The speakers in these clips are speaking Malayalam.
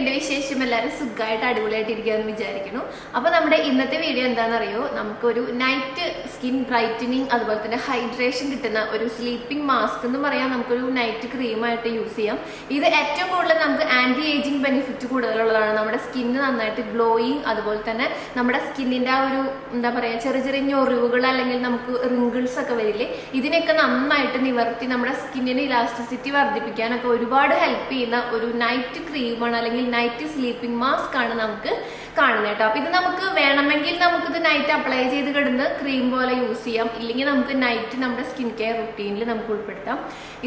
എന്തൊക്കെയുണ്ട് വിശേഷം എല്ലാവരും സുഖമായിട്ട് അടിപൊളിയായിട്ട് ഇരിക്കാന്ന് വിചാരിക്കുന്നു. അപ്പൊ നമ്മുടെ ഇന്നത്തെ വീഡിയോ എന്താണെന്നറിയോ? നമുക്കൊരു നൈറ്റ് സ്കിൻ ബ്രൈറ്റനിങ് അതുപോലെ തന്നെ ഹൈഡ്രേഷൻ കിട്ടുന്ന ഒരു സ്ലീപ്പിംഗ് മാസ്ക് എന്ന് പറയാൻ നമുക്കൊരു നൈറ്റ് ക്രീമായിട്ട് യൂസ് ചെയ്യാം. ഇത് ഏറ്റവും കൂടുതൽ നമുക്ക് ആന്റി ഏജിങ് ബെനിഫിറ്റ് കൂടുതലുള്ളതാണ്. നമ്മുടെ സ്കിന്ന് നന്നായിട്ട് ഗ്ലോയിങ് അതുപോലെ തന്നെ നമ്മുടെ സ്കിന്നിന്റെ ആ ഒരു എന്താ പറയാ ചെറിയ ചെറിയ ഞൊറിവുകൾ അല്ലെങ്കിൽ നമുക്ക് റിങ്കിൾസ് ഒക്കെ വരില്ലേ ഇതിനൊക്കെ നന്നായിട്ട് നിവർത്തി നമ്മുടെ സ്കിന്നിന് ഇലാസ്റ്റിസിറ്റി വർദ്ധിപ്പിക്കാനൊക്കെ ഒരുപാട് ഹെൽപ്പ് ചെയ്യുന്ന ഒരു നൈറ്റ് ക്രീമാണ് അല്ലെങ്കിൽ നൈറ്റ് സ്ലീപ്പിംഗ് മാസ്ക് ആണ് നമുക്ക് കാണുന്നത് കേട്ടോ. അപ്പം ഇത് നമുക്ക് വേണമെങ്കിൽ നമുക്കിത് നൈറ്റ് അപ്ലൈ ചെയ്ത് കിടന്ന് ക്രീം പോലെ യൂസ് ചെയ്യാം. ഇല്ലെങ്കിൽ നമുക്ക് നൈറ്റ് നമ്മുടെ സ്കിൻ കെയർ റുട്ടീനിൽ നമുക്ക് ഉൾപ്പെടുത്താം.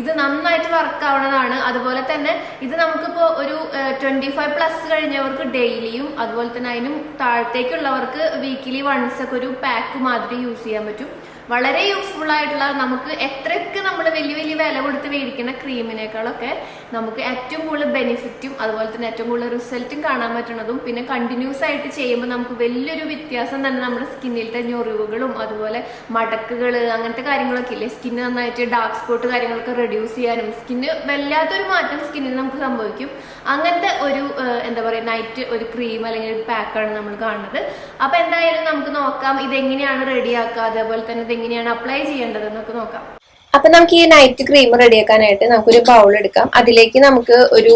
ഇത് നന്നായിട്ട് വർക്ക് ആവുന്നതാണ് അതുപോലെ തന്നെ ഇത് നമുക്കിപ്പോൾ ഒരു ട്വന്റി ഫൈവ് പ്ലസ് കഴിഞ്ഞവർക്ക് ഡെയിലിയും അതുപോലെ തന്നെ അതിനും താഴത്തേക്കുള്ളവർക്ക് വീക്കിലി വൺസ് ഒക്കെ ഒരു പാക്ക് മാതിരി യൂസ് ചെയ്യാൻ പറ്റും. വളരെ യൂസ്ഫുൾ ആയിട്ടുള്ള നമുക്ക് എത്രയൊക്കെ നമ്മൾ വലിയ വലിയ വില കൊടുത്ത് മേടിക്കുന്ന ക്രീമിനേക്കാളൊക്കെ നമുക്ക് ഏറ്റവും കൂടുതൽ ബെനിഫിറ്റും അതുപോലെ തന്നെ ഏറ്റവും കൂടുതൽ റിസൾട്ടും കാണാൻ പറ്റുന്നതും പിന്നെ കണ്ടിന്യൂസ് ആയിട്ട് ചെയ്യുമ്പോൾ നമുക്ക് വലിയൊരു വ്യത്യാസം തന്നെ നമ്മുടെ സ്കിന്നിലത്തെ ഞൊറിവുകളും അതുപോലെ മടക്കുകൾ അങ്ങനത്തെ കാര്യങ്ങളൊക്കെ ഇല്ലേ? സ്കിന്ന് നന്നായിട്ട് ഡാർക്ക് സ്പോട്ട് കാര്യങ്ങളൊക്കെ റെഡ്യൂസ് ചെയ്യാനും സ്കിന്ന് വല്ലാത്തൊരു മാറ്റം സ്കിന്നിൽ നമുക്ക് സംഭവിക്കും. അങ്ങനത്തെ ഒരു എന്താ പറയുക നൈറ്റ് ഒരു ക്രീം അല്ലെങ്കിൽ ഒരു പാക്കാണ് നമ്മൾ കാണുന്നത്. അപ്പോൾ എന്തായാലും നമുക്ക് നോക്കാം ഇതെങ്ങനെയാണ് റെഡിയാക്കുക അതേപോലെ തന്നെ ഇതെങ്ങനെയാണ് അപ്ലൈ ചെയ്യേണ്ടതെന്നൊക്കെ നോക്കാം. അപ്പൊ നമുക്ക് ഈ നൈറ്റ് ക്രീം റെഡിയാക്കാനായിട്ട് നമുക്കൊരു ബൗൾ എടുക്കാം. അതിലേക്ക് നമുക്ക് ഒരു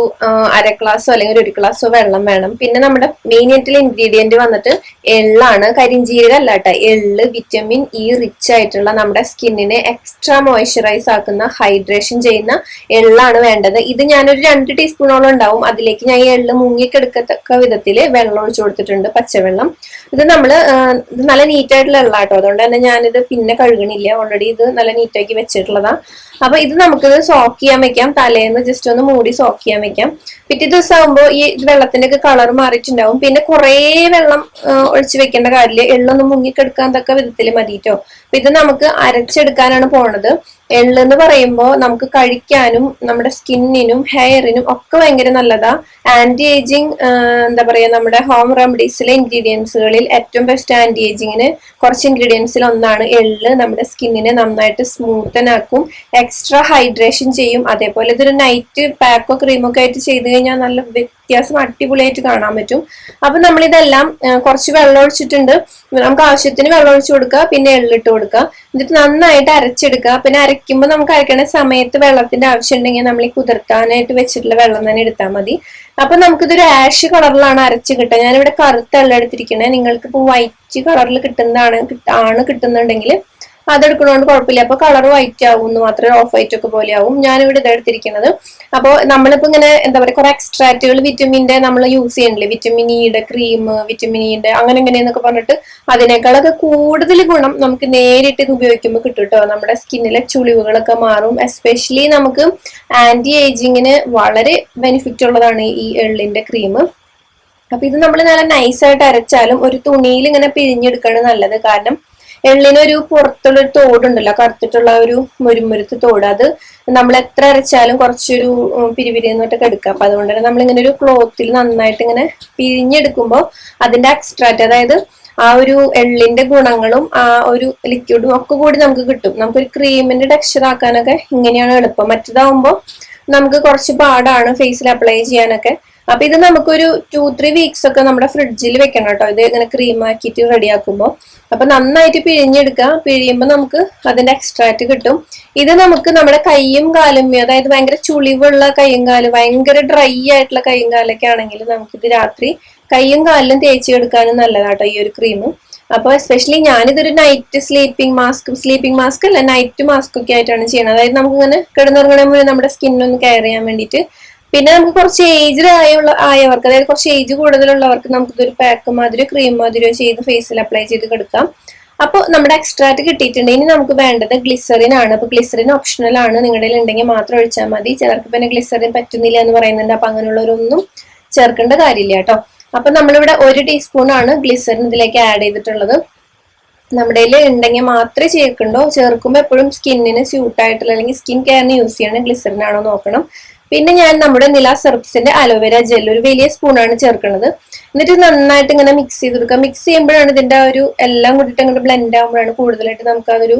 അര ഗ്ലാസ്സോ അല്ലെങ്കിൽ ഒരു ഗ്ലാസ്സോ വെള്ളം വേണം. പിന്നെ നമ്മുടെ മെയിൻ ആയിട്ടുള്ള ഇൻഗ്രീഡിയന്റ് വന്നിട്ട് എള്ളാണ്. കരിഞ്ജീരക അല്ല കേട്ടോ. എള്ള് വിറ്റമിൻ ഇ റിച്ച് ആയിട്ടുള്ള നമ്മുടെ സ്കിന്നിനെ എക്സ്ട്രാ മോയ്സ്ചറൈസ് ആക്കുന്ന ഹൈഡ്രേഷൻ ചെയ്യുന്ന എള്ളാണ് വേണ്ടത്. ഇത് ഞാനൊരു രണ്ട് ടീസ്പൂണോളം ഉണ്ടാവും. അതിലേക്ക് ഞാൻ ഈ എള്ള് മുങ്ങിക്കെടുക്കത്തക്ക വിധത്തിൽ വെള്ളം ഒഴിച്ചു കൊടുത്തിട്ടുണ്ട്. പച്ചവെള്ളം. ഇത് നമ്മൾ ഇത് നല്ല നീറ്റായിട്ടുള്ള എള്ളാട്ടോ. അതുകൊണ്ട് തന്നെ ഞാനിത് പിന്നെ കഴുകണില്ല. ഓൾറെഡി ഇത് നല്ല നീറ്റാക്കി വെച്ചിട്ടുള്ളതാ അപ്പൊ ഇത് നമുക്ക് സോക്ക് ചെയ്യാൻ വെക്കാം. തലേന്ന് ജസ്റ്റ് ഒന്ന് മൂടി സോക്ക് ചെയ്യാൻ വെക്കാം. പിറ്റേ ദിവസം ആകുമ്പോൾ ഈ വെള്ളത്തിന്റെ ഒക്കെ കളർ മാറിയിട്ടുണ്ടാവും. പിന്നെ കുറേ വെള്ളം ഒഴിച്ചു ഒഴിച്ച് വെക്കേണ്ട കാര്യമില്ല. എള്ളൊന്ന് മുങ്ങിക്കെടുക്കാൻ തക്ക വിധത്തിൽ മതിട്ടോ. അപ്പൊ ഇത് നമുക്ക് അരച്ചെടുക്കാനാണ് പോണത്. എള്ള് എന്ന് പറയുമ്പോൾ നമുക്ക് കഴിക്കാനും നമ്മുടെ സ്കിന്നിനും ഹെയറിനും ഒക്കെ ഭയങ്കര നല്ലതാ. ആന്റി ഏജിങ് എന്താ പറയാ നമ്മുടെ ഹോം റെമഡീസിലെ ഇൻഗ്രീഡിയൻസുകളിൽ ഏറ്റവും ബെസ്റ്റ് ആന്റി ഏജിങ്ങിന് കുറച്ച് ഇൻഗ്രീഡിയൻസിൽ ഒന്നാണ് എള്ള്. നമ്മുടെ സ്കിന്നിനെ നന്നായിട്ട് സ്മൂത്തനാക്കും എക്സ്ട്രാ ഹൈഡ്രേഷൻ ചെയ്യും. അതേപോലെ ഇതൊരു നൈറ്റ് പാക്കോ ക്രീമൊക്കെ ആയിട്ട് ചെയ്ത് കഴിഞ്ഞാൽ നല്ല വ്യത്യാസം അടിപൊളിയായിട്ട് കാണാൻ പറ്റും. അപ്പൊ നമ്മളിതെല്ലാം കുറച്ച് വെള്ളം ഒഴിച്ചിട്ടുണ്ട്. നമുക്ക് ആവശ്യത്തിന് വെള്ളം ഒഴിച്ചു കൊടുക്കുക പിന്നെ എള്ളിട്ട് കൊടുക്കുക. എന്നിട്ട് നന്നായിട്ട് അരച്ചെടുക്കുക. പിന്നെ അരയ്ക്കുമ്പോൾ നമുക്ക് അരയ്ക്കണ സമയത്ത് വെള്ളത്തിന്റെ ആവശ്യം ഉണ്ടെങ്കിൽ നമ്മൾ ഈ കുതിർത്താനായിട്ട് വെച്ചിട്ടുള്ള വെള്ളം തന്നെ എടുത്താൽ മതി. അപ്പൊ നമുക്കിതൊരു ആഷ് കളറിലാണ് അരച്ച് കിട്ടുക. ഞാനിവിടെ കറുത്ത എള്ള എടുത്തിരിക്കണേ. നിങ്ങൾക്ക് ഇപ്പോൾ വൈറ്റ് കളറിൽ കിട്ടുന്നതാണ് കിട്ട- ആണ് കിട്ടുന്നുണ്ടെങ്കിൽ അതെടുക്കണോണ്ട് കുഴപ്പമില്ല അപ്പൊ കളർ വൈറ്റ് ആവും എന്ന് മാത്രമേ ഓഫ് വൈറ്റ് ഒക്കെ പോലെ ആവും ഞാനിവിടെ ഇത് എടുത്തിരിക്കുന്നത്. അപ്പോൾ നമ്മളിപ്പോ ഇങ്ങനെ എന്താ പറയുക കുറെ എക്സ്ട്രാക്റ്റുകൾ വിറ്റമിന്റെ നമ്മൾ യൂസ് ചെയ്യണില്ലേ? വിറ്റമിൻ ഇയുടെ ക്രീം വിറ്റമിൻ ഇയുടെ അങ്ങനെ ഇങ്ങനെയെന്നൊക്കെ പറഞ്ഞിട്ട് അതിനേക്കാളൊക്കെ കൂടുതൽ ഗുണം നമുക്ക് നേരിട്ട് ഇത് ഉപയോഗിക്കുമ്പോൾ കിട്ടും കേട്ടോ നമ്മുടെ സ്കിന്നിലെ ചുളിവുകളൊക്കെ മാറും. എസ്പെഷ്യലി നമുക്ക് ആന്റി ഏജിങ്ങിന് വളരെ ബെനിഫിറ്റ് ഉള്ളതാണ് ഈ എള്ളിന്റെ ക്രീം അപ്പൊ ഇത് നമ്മൾ നല്ല നൈസായിട്ട് അരച്ചാലും ഒരു തുണിയിൽ ഇങ്ങനെ പിഴിഞ്ഞെടുക്കുകയാണ് നല്ലത്. കാരണം എള്ളിനൊരു പുറത്തുള്ള ഒരു തോടുണ്ടല്ലോ കറുത്തിട്ടുള്ള ഒരു മുരുമുരുത്ത് തോട്. അത് നമ്മൾ എത്ര അരച്ചാലും കുറച്ചൊരു പിരിപിരി പിരിപിരിന്നിട്ടൊക്കെ എടുക്കാം. അപ്പൊ അതുകൊണ്ട് തന്നെ നമ്മൾ ഇങ്ങനെ ഒരു ക്ലോത്തിൽ നന്നായിട്ട് ഇങ്ങനെ പിഴിഞ്ഞെടുക്കുമ്പോൾ അതിന്റെ എക്സ്ട്രാക്റ്റ് അതായത് ആ ഒരു എള്ളിന്റെ ഗുണങ്ങളും ആ ഒരു ലിക്വിഡും ഒക്കെ കൂടി നമുക്ക് കിട്ടും. നമുക്കൊരു ക്രീമിന്റെ ടെക്സ്ചർ ആക്കാനൊക്കെ ഇങ്ങനെയാണ് എളുപ്പം. മറ്റേതാവുമ്പോൾ നമുക്ക് കുറച്ച് പാടാണ് ഫേസിൽ അപ്ലൈ ചെയ്യാനൊക്കെ. അപ്പൊ ഇത് നമുക്കൊരു ടു ത്രീ വീക്സ് ഒക്കെ നമ്മുടെ ഫ്രിഡ്ജിൽ വെക്കണം കേട്ടോ. ഇത് ഇങ്ങനെ ക്രീം ആക്കിയിട്ട് റെഡി ആക്കുമ്പോൾ അപ്പൊ നന്നായിട്ട് പിഴിഞ്ഞെടുക്കുക പിഴിയുമ്പോൾ നമുക്ക് അതിന്റെ എക്സ്ട്രാക്ട് കിട്ടും. ഇത് നമുക്ക് നമ്മുടെ കൈയും കാലും അതായത് ഭയങ്കര ചുളിവുള്ള കൈയും കാലും ഭയങ്കര ഡ്രൈ ആയിട്ടുള്ള കൈയും കാലൊക്കെ ആണെങ്കിൽ നമുക്കിത് രാത്രി കൈയും കാലിലും തേച്ച് നല്ലതാണ് നല്ലതാട്ടോ ഈ ഒരു ക്രീം അപ്പൊ എസ്പെഷ്യലി ഞാനിതൊരു night sleeping mask sleeping mask അല്ല നൈറ്റ് മാസ്ക് ഒക്കെ ആയിട്ടാണ് ചെയ്യുന്നത് അതായത് നമുക്ക് ഇങ്ങനെ കിടന്നുറങ്ങണ മുന്നേ നമ്മുടെ സ്കിന്നൊന്ന് കെയർ ചെയ്യാൻ വേണ്ടിയിട്ട് പിന്നെ നമുക്ക് കുറച്ച് ഏജ്ഡ് ആയുള്ള ആയവർക്ക് അതായത് കുറച്ച് ഏജ് കൂടുതലുള്ളവർക്ക് നമുക്ക് ഇതൊരു പാക്ക് മാതിരി ക്രീം മാതിരിയോ ചെയ്ത് ഫേസിൽ അപ്ലൈ ചെയ്ത് കൊടുക്കാം. അപ്പോൾ നമ്മുടെ എക്സ്ട്രാക്ട് കിട്ടിയിട്ടുണ്ട്. ഇനി നമുക്ക് വേണ്ടത് ഗ്ലിസറിൻ ആണ്. അപ്പൊ ഗ്ലിസറിൻ ഓപ്ഷണൽ ആണ്. നിങ്ങളുടെ ഉണ്ടെങ്കിൽ മാത്രം ഒഴിച്ചാൽ മതി. ചിലർക്ക് പിന്നെ ഗ്ലിസറിൻ പറ്റുന്നില്ല എന്ന് പറയുന്നുണ്ട്. അപ്പൊ അങ്ങനെയുള്ളവരൊന്നും ചേർക്കേണ്ട കാര്യമില്ല കേട്ടോ. അപ്പൊ നമ്മളിവിടെ ഒരു ടീസ്പൂൺ ആണ് ഗ്ലിസറിൻ ഇതിലേക്ക് ആഡ് ചെയ്തിട്ടുള്ളത്. നമ്മുടെ ഉണ്ടെങ്കിൽ മാത്രമേ ചേർക്കണ്ടോ ചേർക്കുമ്പോൾ എപ്പോഴും സ്കിന്നിന് സ്യൂട്ടായിട്ടുള്ള അല്ലെങ്കിൽ സ്കിൻ കെയറിന് യൂസ് ചെയ്യണം ഗ്ലിസറിൻ ആണോ നോക്കണം. പിന്നെ ഞാൻ നമ്മുടെ നില സെർപ്സിന്റെ അലോവേര ജെൽ ഒരു വലിയ സ്പൂണാണ് ചേർക്കുന്നത്. എന്നിട്ട് നന്നായിട്ട് ഇങ്ങനെ മിക്സ് ചെയ്ത് കൊടുക്കുക. മിക്സ് ചെയ്യുമ്പോഴാണ് ഇതിന്റെ ഒരു എല്ലാം കൂടിയിട്ട് അങ്ങനെ ബ്ലെൻഡ് ആകുമ്പോഴാണ് കൂടുതലായിട്ട് നമുക്ക് അതൊരു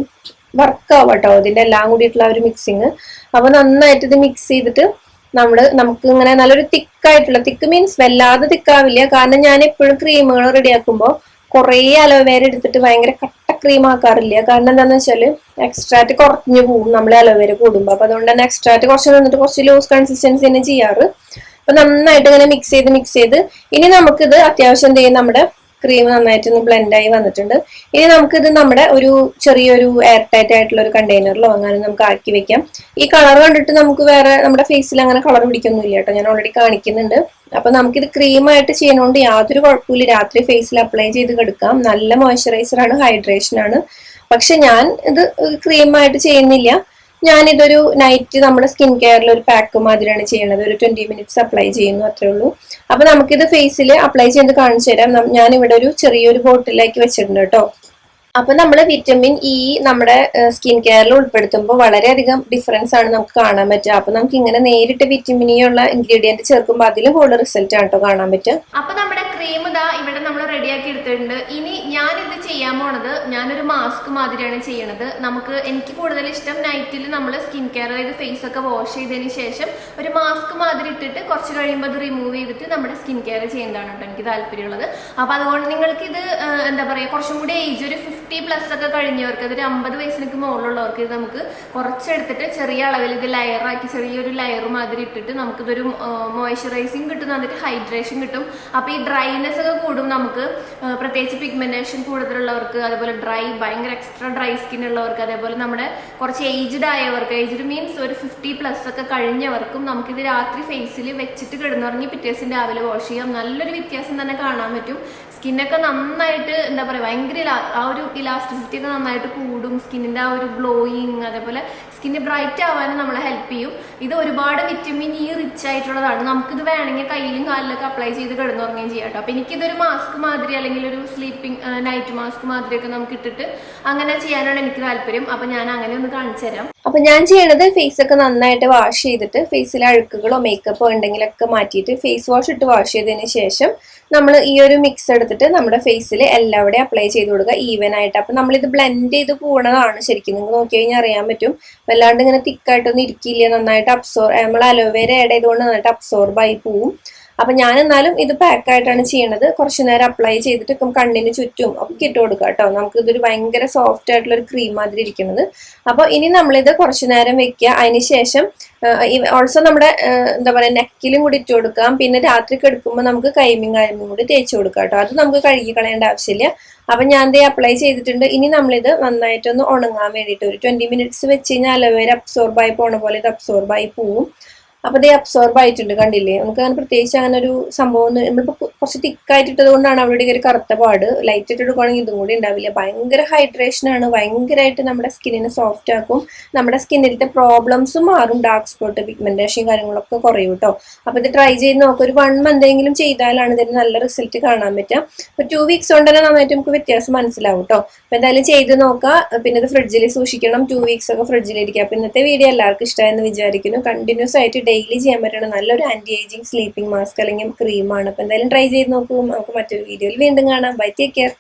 വർക്ക് ആവും കേട്ടോ ഇതിന്റെ എല്ലാം കൂടിയിട്ടുള്ള ഒരു മിക്സിങ് അപ്പൊ നന്നായിട്ട് ഇത് മിക്സ് ചെയ്തിട്ട് നമ്മൾ നമുക്ക് ഇങ്ങനെ നല്ലൊരു തിക്ക് ആയിട്ടുള്ള തിക്ക് മീൻസ് വല്ലാതെ തിക്കാവില്ല. കാരണം ഞാൻ എപ്പോഴും ക്രീമുകൾ റെഡിയാക്കുമ്പോൾ കുറേ അലോവേര എടുത്തിട്ട് ഭയങ്കര ക്രീം ആക്കാറില്ല. കാരണം എന്താന്ന് വെച്ചാൽ എക്സ്ട്രാറ്റ് കുറഞ്ഞു പോകും നമ്മൾ അലോവേര കൂടുമ്പോൾ അപ്പൊ അതുകൊണ്ട് തന്നെ എക്സ്ട്രാറ്റ് കുറച്ച് നിന്നിട്ട് കുറച്ച് ലൂസ് കൺസിസ്റ്റൻസി തന്നെ ചെയ്യാറ്. അപ്പൊ നന്നായിട്ട് ഇങ്ങനെ മിക്സ് ചെയ്ത് മിക്സ് ചെയ്ത് ഇനി നമുക്കിത് അത്യാവശ്യം എന്ത് ചെയ്യും? നമ്മുടെ ക്രീം നന്നായിട്ട് ഒന്ന് ബ്ലെൻഡ് ആയി വന്നിട്ടുണ്ട്. ഇനി നമുക്കിത് നമ്മുടെ ഒരു ചെറിയൊരു എയർ ടൈറ്റ് ആയിട്ടുള്ള ഒരു കണ്ടെയ്നറിലോ അങ്ങനെ നമുക്ക് ആക്കി വെക്കാം. ഈ കളർ കണ്ടിട്ട് നമുക്ക് വേറെ നമ്മുടെ ഫേസിൽ അങ്ങനെ കളർ പിടിക്കൊന്നുമില്ല കേട്ടോ. ഞാൻ ഓൾറെഡി കാണിക്കുന്നുണ്ട്. അപ്പൊ നമുക്കിത് ക്രീമായിട്ട് ചെയ്യുന്നതുകൊണ്ട് യാതൊരു കുഴപ്പമില്ല രാത്രി ഫേസിൽ അപ്ലൈ ചെയ്ത് കിടക്കാം. നല്ല മോയ്സ്ചറൈസർ ആണ് ഹൈഡ്രേഷൻ ആണ്. പക്ഷെ ഞാൻ ഇത് ക്രീമായിട്ട് ചെയ്യുന്നില്ല. ഞാനിതൊരു നൈറ്റ് നമ്മുടെ സ്കിൻ കെയറിൽ ഒരു പാക്ക് മാതിരിയാണ് ചെയ്യുന്നത് ഒരു ട്വന്റി മിനിറ്റ്സ് അപ്ലൈ ചെയ്യുന്നു അത്രേ ഉള്ളൂ. അപ്പൊ നമുക്കിത് ഫേസിൽ അപ്ലൈ ചെയ്ത് കാണിച്ചു തരാം. ഞാൻ ഇവിടെ ഒരു ചെറിയൊരു ബോട്ടിലേക്ക് വെച്ചിട്ടുണ്ട് കേട്ടോ. അപ്പൊ നമ്മൾ വിറ്റമിൻ ഇ നമ്മുടെ സ്കിൻ കെയറിൽ ഉൾപ്പെടുത്തുമ്പോൾ വളരെയധികം ഡിഫറൻസ് ആണ് നമുക്ക് കാണാൻ പറ്റുക. അപ്പൊ നമുക്ക് ഇങ്ങനെ നേരിട്ട് വിറ്റമിൻ ഇ ഉള്ള ഇൻഗ്രീഡിയന്റ് ചേർക്കുമ്പോൾ അതിൽ കൂടുതൽ റിസൾട്ട് ആണ് കേട്ടോ കാണാൻ പറ്റുക. അപ്പൊ നമ്മുടെ ക്രീം ഇതാ ഇവിടെ നമ്മൾ റെഡിയാക്കി എടുത്തിട്ടുണ്ട്. ഇനി ഞാൻ ഇത് ചെയ്യാൻ പോണത് ഞാനൊരു മാസ്ക് മാതിരിയാണ് ചെയ്യണത്. നമുക്ക് എനിക്ക് കൂടുതൽ ഇഷ്ടം നൈറ്റിൽ നമ്മൾ സ്കിൻ കെയർ ചെയ്ത് ഫേസ് ഒക്കെ വാഷ് ചെയ്തതിന് ശേഷം ഒരു മാസ്ക് മാതിരി ഇട്ടിട്ട് കുറച്ച് കഴിയുമ്പോൾ അത് റിമൂവ് ചെയ്തിട്ട് നമ്മുടെ സ്കിൻ കെയർ ചെയ്യുന്നതാണ് കേട്ടോ എനിക്ക് താല്പര്യമുള്ളത്. അപ്പൊ അതുകൊണ്ട് നിങ്ങൾക്ക് ഇത് എന്താ പറയുക കുറച്ചും കൂടി ഏജ് ഒരു ഫിഫ്റ്റി പ്ലസ് ഒക്കെ കഴിഞ്ഞവർക്ക് അതൊരു അമ്പത് വയസ്സിനൊക്കെ മുകളിലുള്ളവർക്ക് ഇത് നമുക്ക് കുറച്ചെടുത്തിട്ട് ചെറിയ അളവിൽ ഇത് ലെയറാക്കി ചെറിയൊരു ലെയർ മാതിരി ഇട്ടിട്ട് നമുക്കിതൊരു മോയ്സ്ചറൈസിങ് കിട്ടും എന്നിട്ട് ഹൈഡ്രേഷൻ കിട്ടും. അപ്പോൾ ഈ ഡ്രൈനെസ് ഒക്കെ കൂടും നമുക്ക് പ്രത്യേകിച്ച് പ്രത്യേകിച്ച് പിഗ്മെന്റേഷൻ കൂടുതലുള്ളവർക്ക് അതുപോലെ ഡ്രൈ ഭയങ്കര എക്സ്ട്രാ ഡ്രൈ സ്കിൻ ഉള്ളവർക്ക് അതേപോലെ നമ്മുടെ കുറച്ച് ഏജ്ഡ് ആയവർക്ക് ഏജ്ഡ് മീൻസ് ഒരു ഫിഫ്റ്റി പ്ലസ് ഒക്കെ കഴിഞ്ഞവർക്കും നമുക്കിത് രാത്രി ഫേസിൽ വെച്ചിട്ട് കിടന്നുറങ്ങി പിറ്റേ രാവിലെ വാഷ് ചെയ്യാം. നല്ലൊരു വ്യത്യാസം തന്നെ കാണാൻ പറ്റും. സ്കിന്നൊക്കെ നന്നായിട്ട് എന്താ പറയുക ഭയങ്കര ആ ഒരു ഇലാസ്റ്റിസിറ്റി ഒക്കെ നന്നായിട്ട് കൂടും. സ്കിന്നിന്റെ ആ ഒരു ഗ്ലോയിങ് അതേപോലെ സ്കിന്ന് ബ്രൈറ്റ് ആവാനും നമ്മളെ ഹെൽപ്പ് ചെയ്യും. ഇത് ഒരുപാട് വിറ്റമിൻ ഇ റിച്ച് ആയിട്ടുള്ളതാണ്. നമുക്കിത് വേണമെങ്കിൽ കയ്യിലും കാലിലൊക്കെ അപ്ലൈ ചെയ്ത് കിടന്നുറങ്ങുകയും ചെയ്യാം കേട്ടോ. അപ്പൊ എനിക്കിതൊരു മാസ്ക് മാതിരി അല്ലെങ്കിൽ ഒരു സ്ലീപ്പിംഗ് നൈറ്റ് മാസ്ക് മാതിരിയൊക്കെ നമുക്ക് ഇട്ടിട്ട് അങ്ങനെ ചെയ്യാനാണ് എനിക്ക് താല്പര്യം. അപ്പൊ ഞാൻ അങ്ങനെ ഒന്ന് കാണിച്ചു തരാം. അപ്പൊ ഞാൻ ചെയ്യണത് ഫേസ് ഒക്കെ നന്നായിട്ട് വാഷ് ചെയ്തിട്ട് ഫേസിലെ അഴുക്കുകളോ മേക്കപ്പോ ഉണ്ടെങ്കിലൊക്കെ മാറ്റിയിട്ട് ഫേസ് വാഷ് ഇട്ട് വാഷ് ചെയ്തതിന് ശേഷം നമ്മൾ ഈ ഒരു മിക്സ് എടുത്തിട്ട് നമ്മുടെ ഫേസിൽ എല്ലാവിടെയും അപ്ലൈ ചെയ്ത് കൊടുക്കുക ഈവൻ ആയിട്ട്. അപ്പൊ നമ്മളിത് ബ്ലെൻഡ് ചെയ്ത് പോകണതാണ് ശരിക്കും. നിങ്ങൾക്ക് നോക്കി കഴിഞ്ഞാൽ അറിയാൻ പറ്റും. വല്ലാണ്ട് ഇങ്ങനെ തിക്കായിട്ടൊന്നും ഇരിക്കില്ല നന്നായിട്ട് അബ്സോർ നമ്മൾ അലോവേര ആഡ് ചെയ്തുകൊണ്ട് നന്നായിട്ട് അബ്സോർബ് ആയി പോവും. അപ്പൊ ഞാൻ എന്നാലും ഇത് പാക്ക് ആയിട്ടാണ് ചെയ്യണത്. കുറച്ചു നേരം അപ്ലൈ ചെയ്തിട്ട് കണ്ണിന് ചുറ്റും ഒക്കെ ഇട്ട് കൊടുക്കുക കേട്ടോ. നമുക്ക് ഇതൊരു ഭയങ്കര സോഫ്റ്റ് ആയിട്ടുള്ള ഒരു ക്രീം മാതിരി ഇരിക്കുന്നത് അപ്പൊ ഇനി നമ്മളിത് കുറച്ചു നേരം വെക്കുക അതിന് ശേഷം ഓൾസോ നമ്മുടെ എന്താ പറയാ നെക്കിലും കൂടി ഇട്ട് കൊടുക്കാം. പിന്നെ രാത്രി കിടക്കുമ്പോൾ നമുക്ക് കൈമിയും കാര്യം കൂടി തേച്ച് കൊടുക്കാം കേട്ടോ. അത് നമുക്ക് കഴുകി കളയേണ്ട ആവശ്യമില്ല. അപ്പൊ ഞാൻ ദേ അപ്ലൈ ചെയ്തിട്ടുണ്ട്. ഇനി നമ്മളിത് നന്നായിട്ടൊന്ന് ഉണങ്ങാൻ വേണ്ടിയിട്ട് ഒരു ട്വന്റി മിനിറ്റ്സ് വെച്ച് കഴിഞ്ഞാൽ അലോവേര അബ്സോർബായി പോണ പോലെ ഇത് അബ്സോർബായി പോവും. അപ്പൊ ഇത് അബ്സോർബ് ആയിട്ടുണ്ട് കണ്ടില്ലേ? നമുക്ക് അങ്ങനെ പ്രത്യേകിച്ച് അങ്ങനെ ഒരു സംഭവം നമ്മളിപ്പോ കുറച്ച് തിക്കായിട്ടിട്ടത് കൊണ്ടാണ് അവിടെ ഒരു കറുത്ത പാട്. ലൈറ്റ് ഇട്ട് എടുക്കുകയാണെങ്കിൽ ഇതും കൂടി ഉണ്ടാവില്ല. ഭയങ്കര ഹൈഡ്രേഷൻ ആണ്. ഭയങ്കരമായിട്ട് നമ്മുടെ സ്കിന്നിനെ സോഫ്റ്റ് ആക്കും. നമ്മുടെ സ്കിന്നിലത്തെ പ്രോബ്ലംസും മാറും. ഡാർക്ക് സ്പോട്ട് പിഗ്മെന്റേഷൻ കാര്യങ്ങളൊക്കെ കുറയും കേട്ടോ അപ്പൊ ഇത് ട്രൈ ചെയ്ത് നോക്കുക ഒരു വൺ മന്ത് എങ്കിലും ചെയ്താലാണ് ഇതിന് നല്ല റിസൾട്ട് കാണാൻ പറ്റുക. അപ്പൊ ടു വീക്സ് കൊണ്ട് തന്നെ നന്നായിട്ട് നമുക്ക് വ്യത്യാസം മനസ്സിലാവും കേട്ടോ അപ്പൊ എന്തായാലും ചെയ്ത് നോക്കുക പിന്നെ ഇത് ഫ്രിഡ്ജിൽ സൂക്ഷിക്കണം. ടു വീക്സ് ഒക്കെ ഫ്രിഡ്ജിലിരിക്കുക അപ്പൊ ഇന്നത്തെ വീഡിയോ എല്ലാവർക്കും ഇഷ്ടമായെന്ന് വിചാരിക്കുന്നു. കണ്ടിന്യൂസ് ആയിട്ട് ഡെയിലി ചെയ്യാൻ പറ്റുന്ന നല്ലൊരു ആന്റി ഏജിങ് സ്ലീപ്പിംഗ് മാസ്ക് അല്ലെങ്കിൽ ക്രീമാണ് അപ്പൊ എന്തായാലും ട്രൈ ചെയ്ത് നോക്കും. നമുക്ക് മറ്റൊരു വീഡിയോയിൽ വീണ്ടും കാണാം. Bye take care